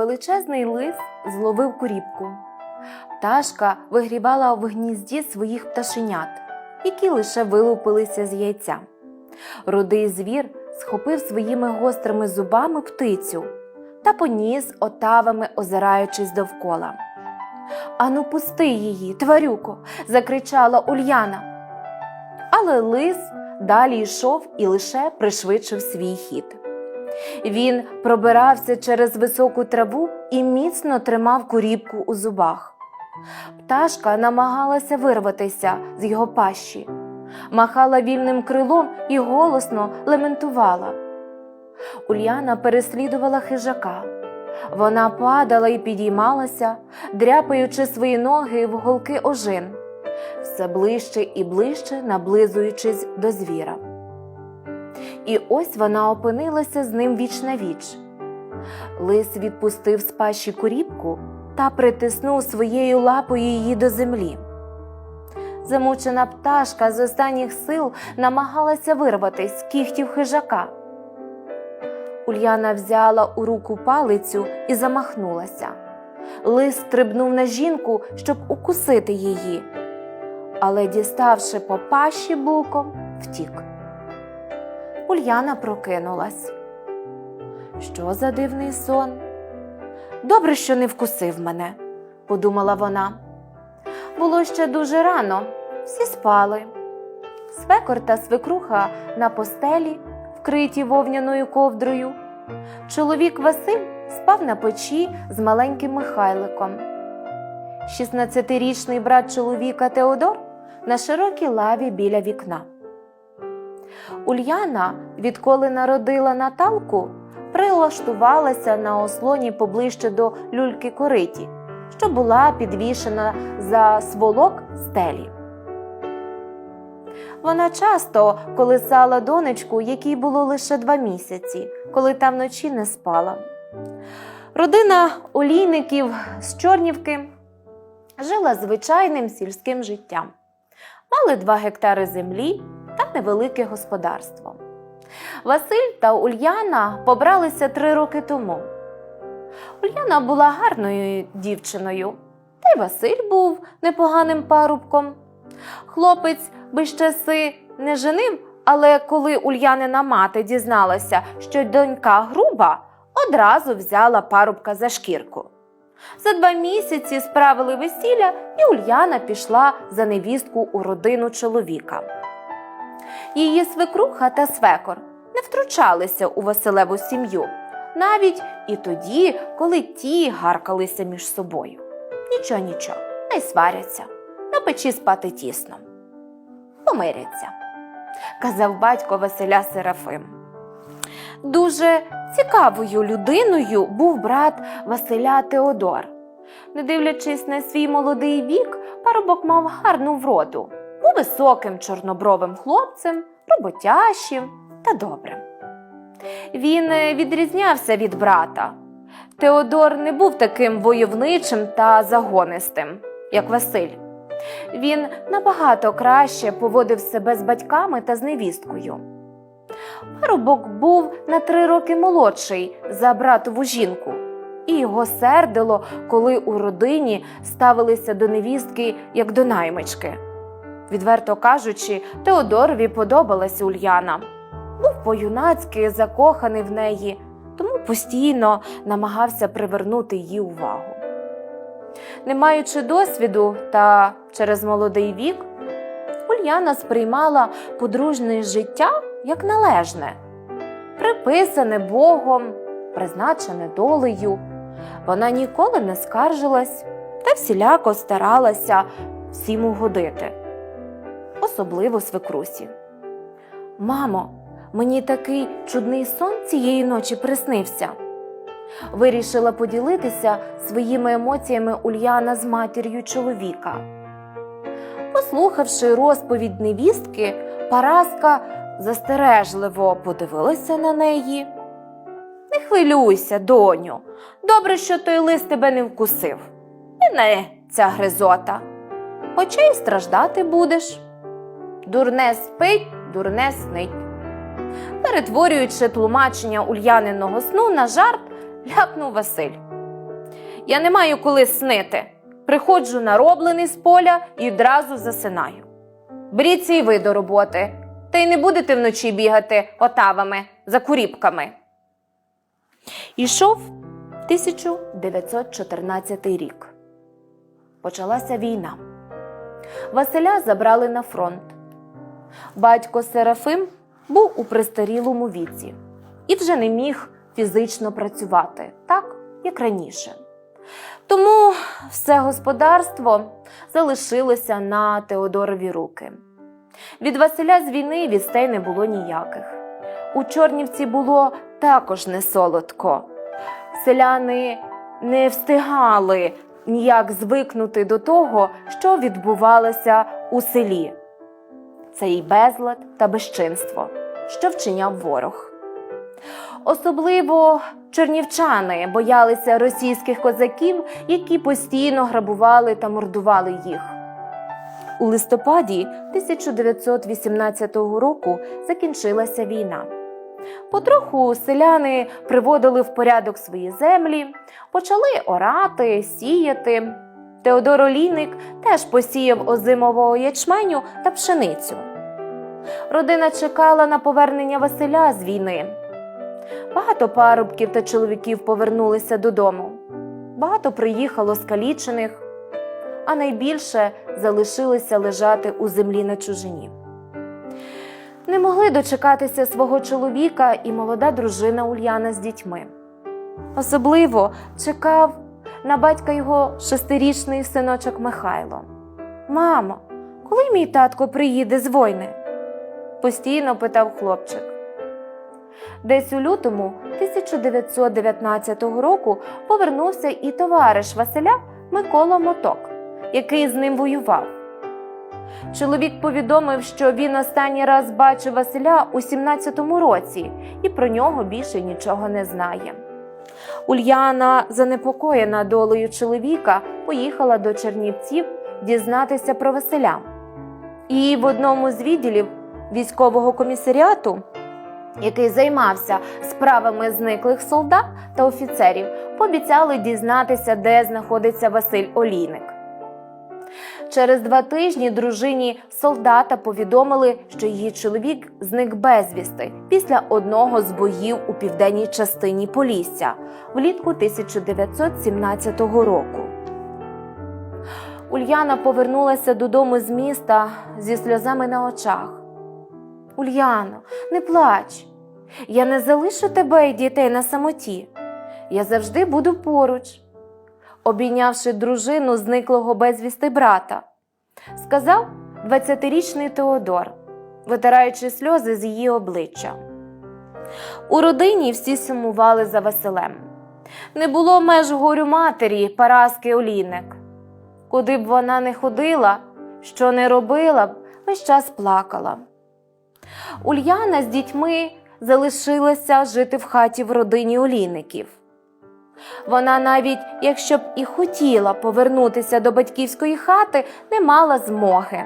величезний лис зловив куріпку. Пташка вигрібала в гнізді своїх пташенят, які лише вилупилися з яйця. Рудий звір схопив своїми гострими зубами птицю та поніс отавами, озираючись довкола. Ану, пусти її, тварюко, закричала Ульяна. Але лис далі йшов і лише пришвидшив свій хід. Він пробирався через високу траву і міцно тримав куріпку у зубах. Пташка намагалася вирватися з його пащі, махала вільним крилом і голосно лементувала. Уляна переслідувала хижака. Вона падала і підіймалася, дряпаючи свої ноги в голки ожин, все ближче і ближче наблизуючись до звіра. І ось вона опинилася з ним віч на віч. Лис відпустив з пащі куріпку та притиснув своєю лапою її до землі. Замучена пташка з останніх сил намагалася вирватися з кігтів хижака. Ульяна взяла у руку палицю і замахнулася. Лис стрибнув на жінку, щоб укусити її, але, діставши по пащі боком, втік. Ульяна прокинулась. Що за дивний сон? Добре, що не вкусив мене, подумала вона. Було ще дуже рано, всі спали. Свекор та свекруха на постелі, вкриті вовняною ковдрою. Чоловік Василь спав на печі з маленьким Михайликом. 16-річний брат чоловіка Теодор на широкій лаві біля вікна. Ульяна, відколи народила Наталку, прилаштувалася на ослоні поближче до люльки кориті, що була підвішена за сволок стелі. Вона часто колисала донечку, якій було лише два місяці, коли та вночі не спала. Родина олійників з Чорнівки жила звичайним сільським життям. Мали два гектари землі та невелике господарство. Василь та Ульяна побралися три роки тому. Ульяна була гарною дівчиною, та й Василь був непоганим парубком. Хлопець без часи не женив, але коли Ульянина мати дізналася, що донька груба, одразу взяла парубка за шкірку. За два місяці справили весілля, і Ульяна пішла за невістку у родину чоловіка. Її свекруха та свекор не втручалися у Василеву сім'ю, навіть і тоді, коли ті гаркалися між собою. Нічого, нічого, не сваряться, на печі спати тісно. Помиряться, казав батько Василя Серафим. Дуже цікавою людиною був брат Василя Теодор. Не дивлячись на свій молодий вік, парубок мав гарну вроду, високим чорнобровим хлопцем, роботящим та добрим. Він е, відрізнявся від брата. Теодор не був таким войовничим та загонистим, як Василь. Він набагато краще поводив себе з батьками та з невісткою. Парубок був на три роки молодший за братову жінку, і його сердило, коли у родині ставилися до невістки як до наймички. Відверто кажучи, Теодорові подобалася Ульяна. Був по-юнацьки закоханий в неї, тому постійно намагався привернути її увагу. Не маючи досвіду та через молодий вік, Ульяна сприймала подружне життя як належне, приписане Богом, призначене долею. Вона ніколи не скаржилась та всіляко старалася всім угодити, особливо свекрусі. Мамо, мені такий чудний сон цієї ночі приснився. Вирішила поділитися своїми емоціями Ульяна з матір'ю чоловіка. Послухавши розповідь невістки, Параска застережливо подивилася на неї. Не хвилюйся, доню. Добре, що той лист тебе не вкусив. І не ця гризота. Хоча й страждати будеш. Дурне спить, дурне снить. Перетворюючи тлумачення ульяниного сну на жарт, ляпнув Василь. Я не маю коли снити. Приходжу нароблений з поля і одразу засинаю. Беріться і ви до роботи, та й не будете вночі бігати отавами за куріпками. Ішов 1914 рік. Почалася війна. Василя забрали на фронт. Батько Серафим був у престарілому віці і вже не міг фізично працювати так, як раніше. Тому все господарство залишилося на Теодорові руки. Від Василя з війни вістей не було ніяких. У Чорнівці було також не солодко. Селяни не встигали ніяк звикнути до того, що відбувалося у селі. Це й безлад та безчинство, що вчиняв ворог. Особливо чернівчани боялися російських козаків, які постійно грабували та мордували їх. У листопаді 1918 року закінчилася війна. Потроху селяни приводили в порядок свої землі, почали орати, сіяти. Теодор Олійник теж посіяв озимового ячменю та пшеницю. Родина чекала на повернення Василя з війни. Багато парубків та чоловіків повернулися додому. Багато приїхало скалічених, а найбільше залишилися лежати у землі на чужині. Не могли дочекатися свого чоловіка і молода дружина Ульяна з дітьми. Особливо чекав на батька його шестирічний синочок Михайло. Мамо, коли мій татко приїде з війни? Постійно питав хлопчик. Десь у лютому 1919 року повернувся і товариш Василя Микола Моток, який з ним воював. Чоловік повідомив, що він останній раз бачив Василя у 17-му році і про нього більше нічого не знає. Ульяна, занепокоєна долею чоловіка, поїхала до Чернівців дізнатися про Василя. І в одному з відділів військового комісаріату, який займався справами зниклих солдат та офіцерів, пообіцяли дізнатися, де знаходиться Василь Олійник. Через два тижні дружині солдата повідомили, що її чоловік зник безвісти після одного з боїв у південній частині Полісся влітку 1917 року. Ульяна повернулася додому з міста зі сльозами на очах. Ульяно, не плач. Я не залишу тебе і дітей на самоті. Я завжди буду поруч обійнявши дружину зниклого безвісти брата, сказав 20-річний Теодор, витираючи сльози з її обличчя. У родині всі сумували за Василем. Не було меж горю матері Параски Олійник. Куди б вона не ходила, що не робила б, весь час плакала. Ульяна з дітьми залишилася жити в хаті в родині олійників. Вона навіть, якщо б і хотіла повернутися до батьківської хати, не мала змоги,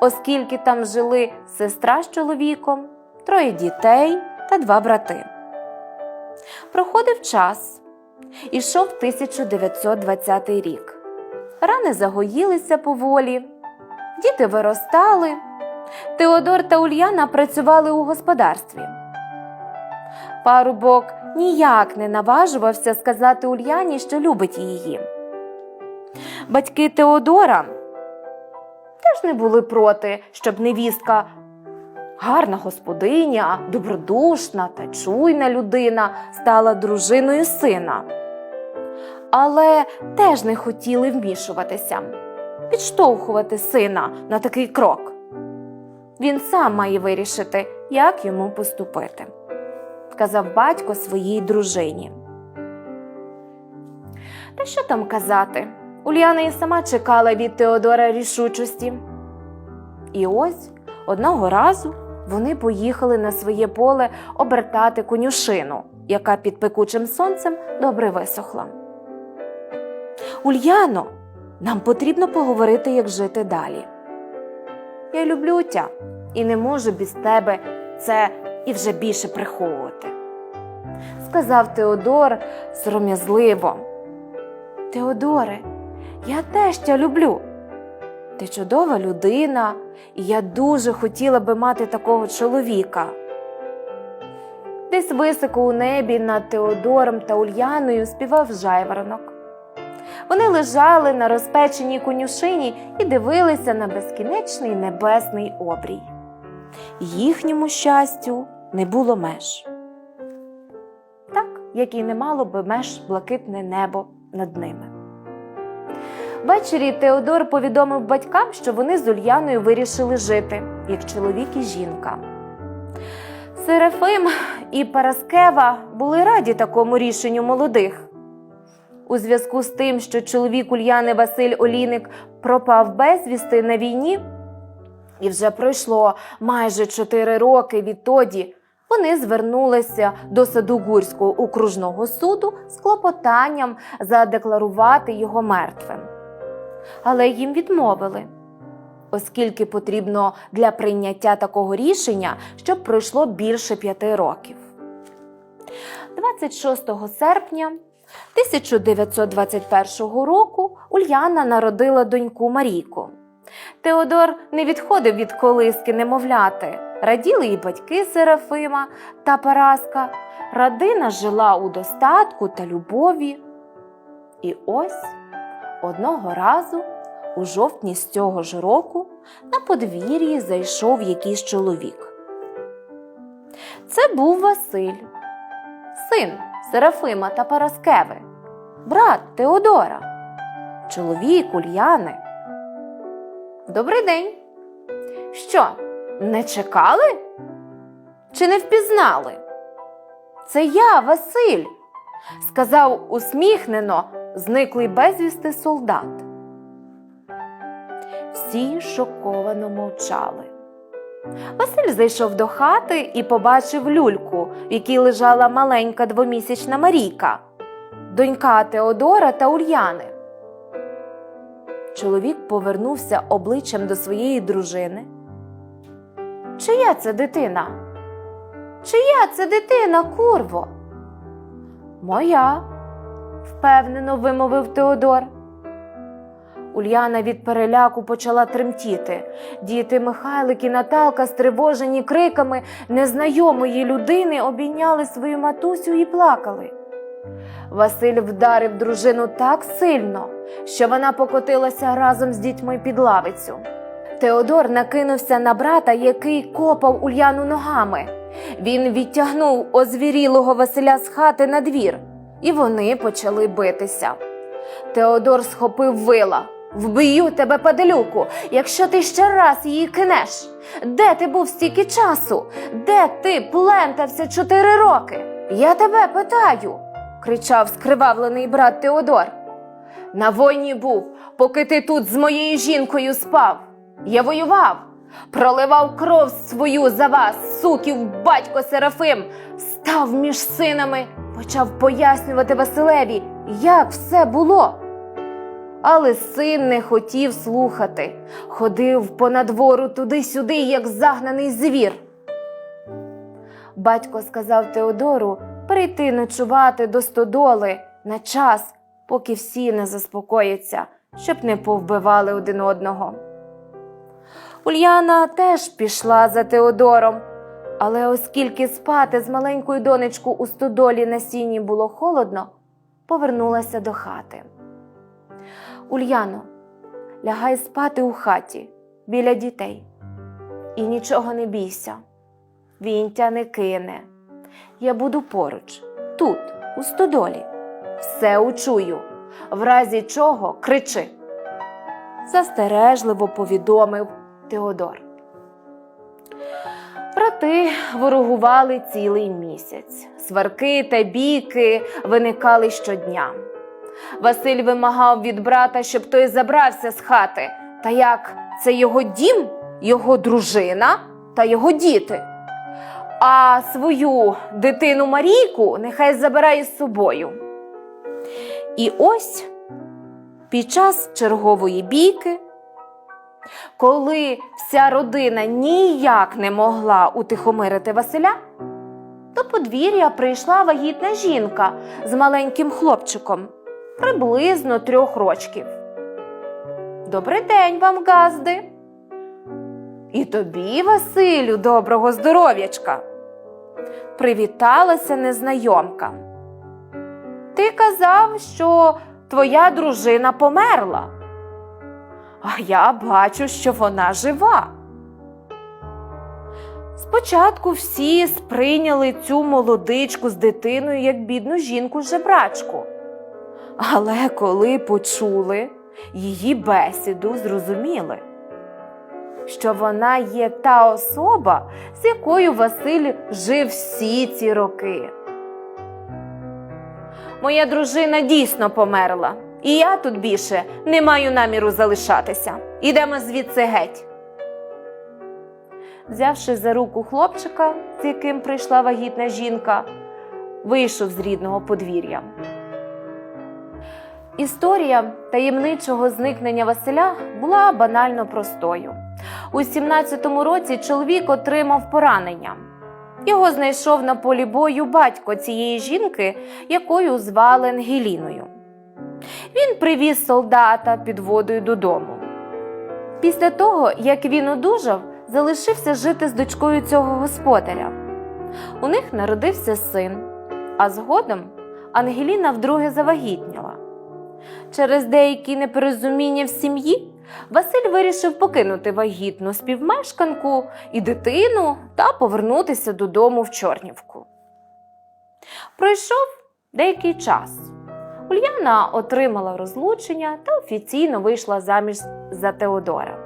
оскільки там жили сестра з чоловіком, троє дітей та два брати. Проходив час, ішов 1920 рік. Рани загоїлися поволі, діти виростали. Теодор та Ульяна працювали у господарстві. Парубок ніяк не наважувався сказати Ульяні, що любить її. Батьки Теодора теж не були проти, щоб невістка, гарна господиня, добродушна та чуйна людина стала дружиною сина. Але теж не хотіли вмішуватися, підштовхувати сина на такий крок. Він сам має вирішити, як йому поступити сказав батько своїй дружині. Та що там казати? Уляна і сама чекала від Теодора рішучості. І ось одного разу вони поїхали на своє поле обертати конюшину, яка під пекучим сонцем добре висохла. Ульяно, нам потрібно поговорити, як жити далі. Я люблю тя і не можу без тебе це і вже більше приховувати, сказав Теодор сором'язливо. Теодоре, я теж тя люблю. Ти чудова людина, і я дуже хотіла би мати такого чоловіка. Десь високо у небі над Теодором та Ульяною співав жайворонок. Вони лежали на розпеченій конюшині і дивилися на безкінечний небесний обрій. Їхньому щастю не було меж. Так, як і не мало би меж блакитне небо над ними. Ввечері Теодор повідомив батькам, що вони з Ульяною вирішили жити, як чоловік і жінка. Серафим і Параскева були раді такому рішенню молодих. У зв'язку з тим, що чоловік Ульяни Василь Олійник пропав безвісти на війні, і вже пройшло майже чотири роки відтоді, вони звернулися до Садугурського окружного суду з клопотанням задекларувати його мертвим. Але їм відмовили, оскільки потрібно для прийняття такого рішення, щоб пройшло більше п'яти років. 26 серпня 1921 року Ульяна народила доньку Марійку. Теодор не відходив від колиски немовляти. Раділи і батьки Серафима та Параска. Родина жила у достатку та любові. І ось одного разу, у жовтні з цього ж року, на подвір'ї зайшов якийсь чоловік. Це був Василь, син Серафима та Параскеви, брат Теодора, чоловік Ульяни. Добрий день. Що, не чекали? Чи не впізнали? Це я, Василь, сказав усміхнено зниклий безвісти солдат. Всі шоковано мовчали. Василь зайшов до хати і побачив люльку, в якій лежала маленька двомісячна Марійка, донька Теодора та Ульяни. Чоловік повернувся обличчям до своєї дружини. Чия це дитина? Чия це дитина, курво? Моя, впевнено вимовив Теодор. Ульяна від переляку почала тремтіти. Діти Михайлик і Наталка, стривожені криками незнайомої людини, обійняли свою матусю і плакали. Василь вдарив дружину так сильно, що вона покотилася разом з дітьми під лавицю. Теодор накинувся на брата, який копав Ульяну ногами. Він відтягнув озвірілого Василя з хати на двір, і вони почали битися. Теодор схопив вила. Вб'ю тебе, паделюку, якщо ти ще раз її кинеш. Де ти був стільки часу? Де ти плентався чотири роки? Я тебе питаю, кричав скривавлений брат Теодор. На війні був, поки ти тут з моєю жінкою спав. Я воював, проливав кров свою за вас, суків батько Серафим, став між синами, почав пояснювати Василеві, як все було. Але син не хотів слухати, ходив по надвору туди-сюди, як загнаний звір. Батько сказав Теодору прийти ночувати до стодоли на час, поки всі не заспокояться, щоб не повбивали один одного. Ульяна теж пішла за Теодором, але оскільки спати з маленькою донечкою у стодолі на сіні було холодно, повернулася до хати. Ульяно, лягай спати у хаті біля дітей. І нічого не бійся. Він тя не кине. Я буду поруч, тут, у стодолі. Все учую. В разі чого кричи. Застережливо повідомив Теодор. Брати ворогували цілий місяць. Сварки та бійки виникали щодня. Василь вимагав від брата, щоб той забрався з хати. Та як це його дім, його дружина та його діти. А свою дитину Марійку нехай забирає з собою. І ось під час чергової бійки, коли вся родина ніяк не могла утихомирити Василя, до подвір'я прийшла вагітна жінка з маленьким хлопчиком. Приблизно трьох рочків. Добрий день вам, газди. І тобі, Василю, доброго здоров'ячка. Привіталася незнайомка. Ти казав, що твоя дружина померла. А я бачу, що вона жива. Спочатку всі сприйняли цю молодичку з дитиною як бідну жінку жебрачку. Але коли почули її бесіду, зрозуміли, що вона є та особа, з якою Василь жив всі ці роки. Моя дружина дійсно померла, і я тут більше не маю наміру залишатися. Ідемо звідси геть. Взявши за руку хлопчика, з яким прийшла вагітна жінка, вийшов з рідного подвір'я. Історія таємничого зникнення Василя була банально простою. У 17-му році чоловік отримав поранення. Його знайшов на полі бою батько цієї жінки, якою звали Ангеліною. Він привіз солдата під водою додому. Після того, як він одужав, залишився жити з дочкою цього господаря. У них народився син, а згодом Ангеліна вдруге завагітніла. Через деякі непорозуміння в сім'ї Василь вирішив покинути вагітну співмешканку і дитину та повернутися додому в Чорнівку. Пройшов деякий час. Ульяна отримала розлучення та офіційно вийшла заміж за Теодора.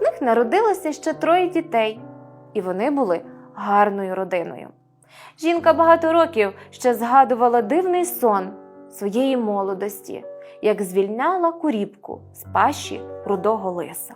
В них народилося ще троє дітей, і вони були гарною родиною. Жінка багато років ще згадувала дивний сон своєї молодості, як звільняла куріпку з пащі рудого лиса.